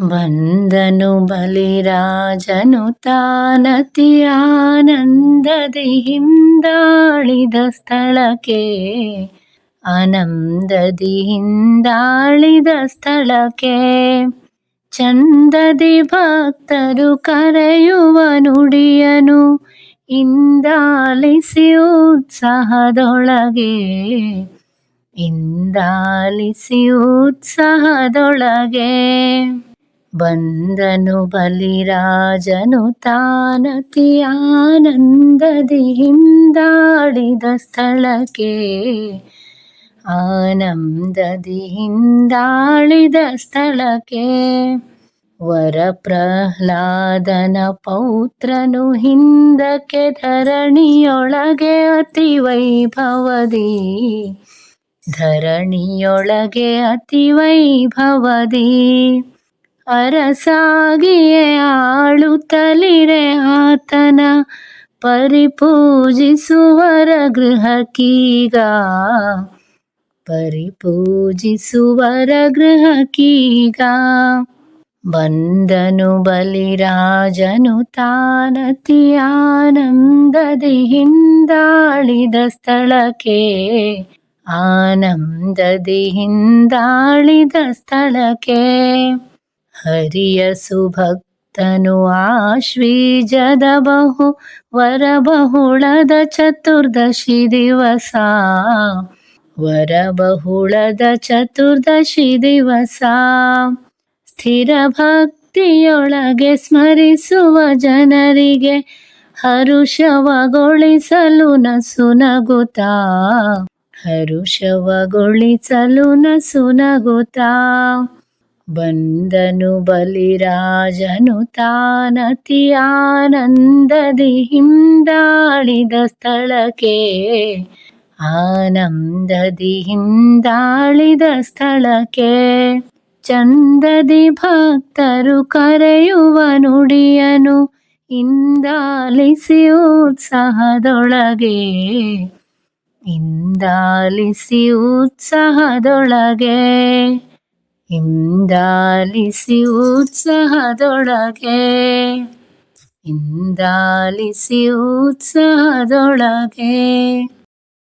ಬಂದನು ಬಲಿರಾಜನು ತಾನತಿ ಆನಂದದಿ ಹಿಂದಾಳಿದ ಸ್ಥಳಕ್ಕೆ. ಆನಂದದಿ ಹಿಂದಾಳಿದ ಸ್ಥಳಕ್ಕೆ. ಚಂದದಿ ಭಕ್ತರು ಕರೆಯುವ ನುಡಿಯನು ಇಂದಾಲಿಸಿ ಉತ್ಸಾಹದೊಳಗೆ. ಇಂದಾಲಿಸಿ ಉತ್ಸಾಹದೊಳಗೆ. ಬಂದನು ಬಲಿರಾಜನು ತಾನತಿ ಆನಂದದಿ ಹಿಂದಾಡಿದ ಸ್ಥಳಕ್ಕೆ. ಆನಂದದಿ ಹಿಂದಾಳಿದ ಸ್ಥಳಕ್ಕೆ. ವರ ಪ್ರಹ್ಲಾದನ ಪೌತ್ರನು ಹಿಂದಕ್ಕೆ ಧರಣಿಯೊಳಗೆ ಅತಿ ವೈಭವದಿ ಧರಣಿಯೊಳಗೆ ಅತಿ ವೈಭವದಿ ಅರಸಾಗಿಯೇ ಆಳುತ್ತಲಿರೆ ಆತನ ಪರಿಪೂಜಿಸುವರ ಗೃಹಕ್ಕೀಗ ಪರಿಪೂಜಿಸುವರ ಗೃಹಕ್ಕೀಗ ಬಂದನು ಬಲಿರಾಜನು ತಾನತಿ ಆನಂದದಿ ಹಿಂದಾಳಿದ ಸ್ಥಳಕ್ಕೆ ಆನಂದದಿ ಹಿಂದಾಳಿದ ಸ್ಥಳಕ್ಕೆ ಹರಿಯ ಸುಭಕ್ತನು ಆಶ್ವೀಜದ ಬಹು ವರಬಹುಳದ ಚತುರ್ದಶಿ ದಿವಸ. ವರಬಹುಳದ ಚತುರ್ದಶಿ ದಿವಸ. ಸ್ಥಿರ ಭಕ್ತಿಯೊಳಗೆ ಸ್ಮರಿಸುವ ಜನರಿಗೆ ಹರುಷವಗೊಳಿಸಲು ನಸುನಗುತ್ತಾ ಹರುಷವಗೊಳಿಸಲು ನಸುನಗುತ್ತಾ ಬಂದನು ಬಲಿರಾಜನು ತಾನತಿ ಆನಂದದಿ ಹಿಂದಾಳಿದ ಸ್ಥಳಕ್ಕೆ. ಆನಂದದಿ ಹಿಂದಾಳಿದ ಸ್ಥಳಕ್ಕೆ. ಚಂದದಿ ಭಕ್ತರು ಕರೆಯುವ ನುಡಿಯನು ಇಂದಾಲಿಸಿ ಉತ್ಸಾಹದೊಳಗೆ. ಇಂದಾಲಿಸಿ ಉತ್ಸಾಹದೊಳಗೆ. ಇಂದಾಲಿಸಿ ಉತ್ಸಾಹದೊಳಗೆ ಹಿಂದಾಲಿಸಿ ಉತ್ಸಾಹದೊಳಗೆ.